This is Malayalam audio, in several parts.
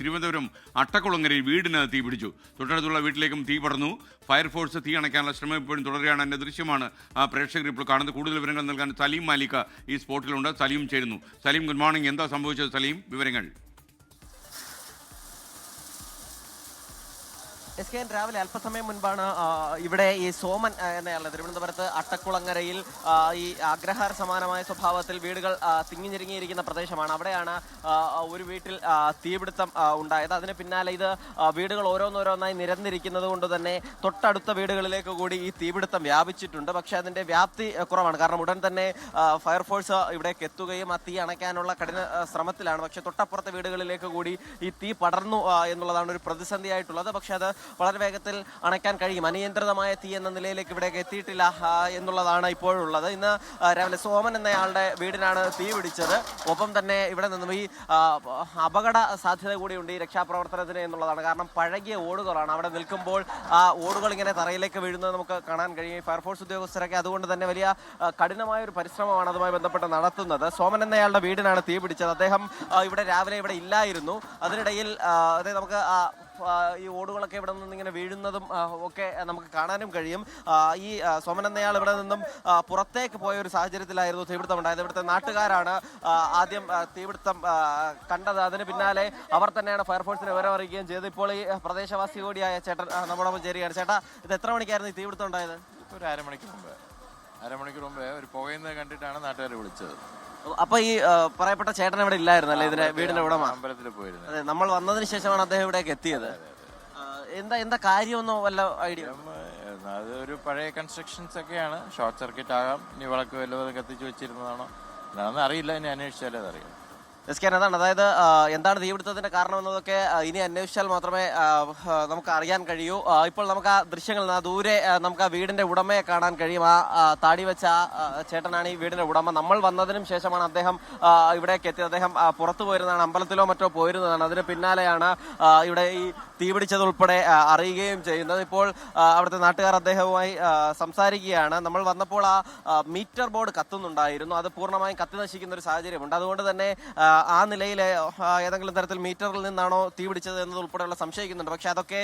തിരുവനന്തപുരം അട്ടക്കുളങ്ങരയിൽ വീടിന് തീ പിടിച്ചു. തൊട്ടടുത്തുള്ള വീട്ടിലേക്കും തീ പടർന്നു. ഫയർഫോഴ്സ് തീ അണയ്ക്കാനുള്ള ശ്രമം ഇപ്പോഴും തുടരുകയാണ്. എന്റെ ദൃശ്യമാണ് പ്രേക്ഷകർ ഇപ്പോൾ കാണുന്നത്. കൂടുതൽ വിവരങ്ങൾ നൽകാൻ സലീം മാലിക്ക ഈ സ്പോട്ടിലുണ്ട്. സലീം ചേരുന്നു. സലീം ഗുഡ് മോർണിംഗ് എന്താ സംഭവിച്ചത് സലീം? വിവരങ്ങൾ. എസ് കെ എൻ രാവിലെ അല്പസമയം മുൻപാണ് ഇവിടെ ഈ സോമൻ എന്നയാളെ തിരുവനന്തപുരത്ത് അട്ടക്കുളങ്ങരയിൽ ഈ അഗ്രഹാര സമാനമായ സ്വഭാവത്തിൽ വീടുകൾ തിങ്ങിഞ്ഞിരുങ്ങിയിരിക്കുന്ന പ്രദേശമാണ്. അവിടെയാണ് ഒരു വീട്ടിൽ തീപിടുത്തം ഉണ്ടായത്. അതിന് പിന്നാലെ ഇത് വീടുകൾ ഓരോന്നോരോന്നായി നിരന്നിരിക്കുന്നത് കൊണ്ട് തന്നെ തൊട്ടടുത്ത വീടുകളിലേക്ക് കൂടി ഈ തീപിടുത്തം വ്യാപിച്ചിട്ടുണ്ട്. പക്ഷേ അതിന്റെ വ്യാപ്തി കുറവാണ്. കാരണം ഉടൻ തന്നെ ഫയർഫോഴ്സ് ഇവിടേക്ക് എത്തുകയും ആ തീ അണയ്ക്കാനുള്ള കഠിന ശ്രമത്തിലാണ്. പക്ഷേ തൊട്ടപ്പുറത്തെ വീടുകളിലേക്ക് കൂടി ഈ തീ പടർന്നു എന്നുള്ളതാണ് ഒരു പ്രതിസന്ധിയായിട്ടുള്ളത്. പക്ഷേ അത് വളരെ വേഗത്തിൽ അണയ്ക്കാൻ കഴിയും. അനിയന്ത്രിതമായ തീ എന്ന നിലയിലേക്ക് ഇവിടേക്ക് എത്തിയിട്ടില്ല എന്നുള്ളതാണ് ഇപ്പോഴുള്ളത്. ഇന്ന് രാവിലെ സോമൻ എന്നയാളുടെ വീടിനാണ് തീ പിടിച്ചത്. ഒപ്പം തന്നെ ഇവിടെ നിന്നും ഈ അപകട സാധ്യത കൂടിയുണ്ട് ഈ രക്ഷാപ്രവർത്തനത്തിന് എന്നുള്ളതാണ്. കാരണം പഴകിയ ഓടുകളാണ്. അവിടെ നിൽക്കുമ്പോൾ ആ ഓടുകൾ ഇങ്ങനെ തറയിലേക്ക് വീഴുന്നത് നമുക്ക് കാണാൻ കഴിയും. ഫയർഫോഴ്സ് ഉദ്യോഗസ്ഥരൊക്കെ അതുകൊണ്ട് തന്നെ വലിയ കഠിനമായ ഒരു പരിശ്രമമാണ് അതുമായി ബന്ധപ്പെട്ട് നടത്തുന്നത്. സോമൻ എന്നയാളുടെ വീടിനാണ് തീ പിടിച്ചത്. അദ്ദേഹം ഇവിടെ രാവിലെ ഇവിടെ ഇല്ലായിരുന്നു. അതിനിടയിൽ അതായത് നമുക്ക് ഈ ഓടുകളൊക്കെ ഇവിടെ നിന്ന് ഇങ്ങനെ വീഴുന്നതും ഒക്കെ നമുക്ക് കാണാനും കഴിയും. ഈ സോമൻ എന്നയാൾ ഇവിടെ നിന്നും പുറത്തേക്ക് പോയ ഒരു സാഹചര്യത്തിലായിരുന്നു തീപിടുത്തം ഉണ്ടായത്. ഇവിടുത്തെ നാട്ടുകാരാണ് ആദ്യം തീപിടുത്തം കണ്ടത്. അതിന് പിന്നാലെ അവർ തന്നെയാണ് ഫയർഫോഴ്സിനെ വിവരം അറിയിക്കുകയും ചെയ്തത്. ഇപ്പോൾ ഈ പ്രദേശവാസി കൂടിയായ ചേട്ടൻ നമ്മുടെ ചേരുകയാണ്. ചേട്ടാ ഇത് എത്ര മണിക്കായിരുന്നു ഈ തീപിടുത്തം ഉണ്ടായത്? ഒരു അരമണിക്കൂർ മുമ്പ്. അരമണിക്കൂർ മുമ്പേ ഒരു പുകയുന്നത് കണ്ടിട്ടാണ് നാട്ടുകാർ വിളിച്ചത്. അപ്പൊ ഈ ആ, പറയപ്പെട്ട ചേട്ടൻ ഇവിടെ ഇല്ലായിരുന്നു അല്ലേ? ഇതിന്റെ വീടിന്റെ ഉടമ. അമ്പലത്തിൽ പോയിരുന്നത് അതെ നമ്മൾ വന്നതിന് ശേഷമാണ് അദ്ദേഹം ഇവിടേക്ക് എത്തിയത്. ആ, എന്താ എന്താ കാര്യമൊന്നോ വല്ല ഐഡിയ? ഉം, അത് ഒരു പഴയ കൺസ്ട്രക്ഷൻസ് ഒക്കെയാണ്. ഷോർട്ട് സർക്യൂട്ട് ആകാം. ഇനി വിളക്ക് വല്ലതും കത്തിച്ച് വെച്ചിരുന്നതാണോ? എന്താണെന്ന് അറിയില്ല. ഇനി അന്വേഷിച്ചാലേ അതറിയാം. എസ് കെ അതായത് എന്താണ് തീപിടുത്തത്തിന്റെ കാരണം എന്നതൊക്കെ ഇനി അന്വേഷിച്ചാൽ മാത്രമേ നമുക്ക് അറിയാൻ കഴിയൂ. ഇപ്പോൾ നമുക്ക് ആ ദൃശ്യങ്ങൾ ദൂരെ നമുക്ക് ആ വീടിന്റെ ഉടമയെ കാണാൻ കഴിയും. ആ താടി വെച്ച ചേട്ടനാണ് ഈ വീടിന്റെ ഉടമ. നമ്മൾ വന്നതിനും ശേഷമാണ് അദ്ദേഹം ഇവിടേക്ക് എത്തിയത്. അദ്ദേഹം പുറത്തു പോയിരുന്നതാണ് അമ്പലത്തിലോ മറ്റോ പോയിരുന്നതാണ്. അതിന് പിന്നാലെയാണ് ഇവിടെ ഈ തീപിടിച്ചതുൾപ്പെടെ അറിയുകയും ചെയ്യുന്നത്. ഇപ്പോൾ അവിടുത്തെ നാട്ടുകാർ അദ്ദേഹവുമായി സംസാരിക്കുകയാണ്. നമ്മൾ വന്നപ്പോൾ ആ മീറ്റർ ബോർഡ് കത്തുന്നുണ്ടായിരുന്നു. അത് പൂർണമായും കത്തി നശിക്കുന്ന ഒരു സാഹചര്യമുണ്ട്. അതുകൊണ്ട് തന്നെ ആ, നിലയിൽ ഏതെങ്കിലും തരത്തിൽ മീറ്ററിൽ നിന്നാണോ തീ പിടിച്ചത് എന്നത് സംശയിക്കുന്നുണ്ട്. പക്ഷേ അതൊക്കെ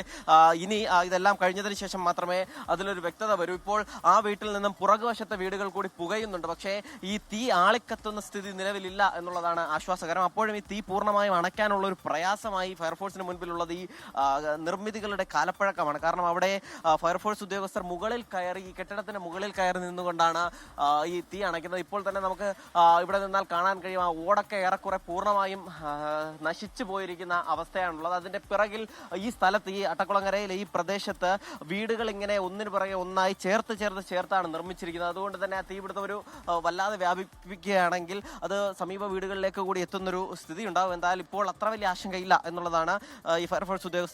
ഇനി ഇതെല്ലാം കഴിഞ്ഞതിന് ശേഷം മാത്രമേ അതിലൊരു വ്യക്തത വരൂ. ഇപ്പോൾ ആ വീട്ടിൽ നിന്നും പുറകുവശത്തെ വീടുകൾ കൂടി പുകയുന്നുണ്ട്. പക്ഷേ ഈ തീ ആളിക്കത്തുന്ന സ്ഥിതി നിലവിലില്ല എന്നുള്ളതാണ് ആശ്വാസകരം. അപ്പോഴും ഈ തീ പൂർണമായും അണയ്ക്കാനുള്ള ഒരു പ്രയാസമായി ഫയർഫോഴ്സിന് മുൻപിലുള്ളത് ഈ നിർമ്മിതികളുടെ കാലപ്പഴക്കമാണ്. കാരണം അവിടെ ഫയർഫോഴ്സ് ഉദ്യോഗസ്ഥർ മുകളിൽ കയറി ഈ കെട്ടിടത്തിന് മുകളിൽ കയറി നിന്നുകൊണ്ടാണ് ഈ തീ അണയ്ക്കുന്നത്. ഇപ്പോൾ തന്നെ നമുക്ക് ഇവിടെ നിന്നാൽ കാണാൻ കഴിയും ആ ഓടൊക്കെ ഏറെക്കുറെ പൂർണമായും നശിച്ചു പോയിരിക്കുന്ന അവസ്ഥയാണുള്ളത്. അതിന്റെ പിറകിൽ ഈ സ്ഥലത്ത് ഈ അട്ടക്കുളങ്ങരയിലെ ഈ പ്രദേശത്ത് വീടുകൾ ഇങ്ങനെ ഒന്നിനു പുറകെ ഒന്നായി ചേർത്ത് ചേർത്ത് ചേർത്താണ് നിർമ്മിച്ചിരിക്കുന്നത്. അതുകൊണ്ട് തന്നെ ആ തീപിടുത്തം ഒരു വല്ലാതെ വ്യാപിപ്പിക്കുകയാണെങ്കിൽ അത് സമീപ വീടുകളിലേക്ക് കൂടി എത്തുന്നൊരു സ്ഥിതി ഉണ്ടാവും എന്തായാലും ഇപ്പോൾ അത്ര വലിയ ആശങ്കയില്ല എന്നുള്ളതാണ് ഈ ഫയർഫോഴ്സ് ഉദ്യോഗസ്ഥർ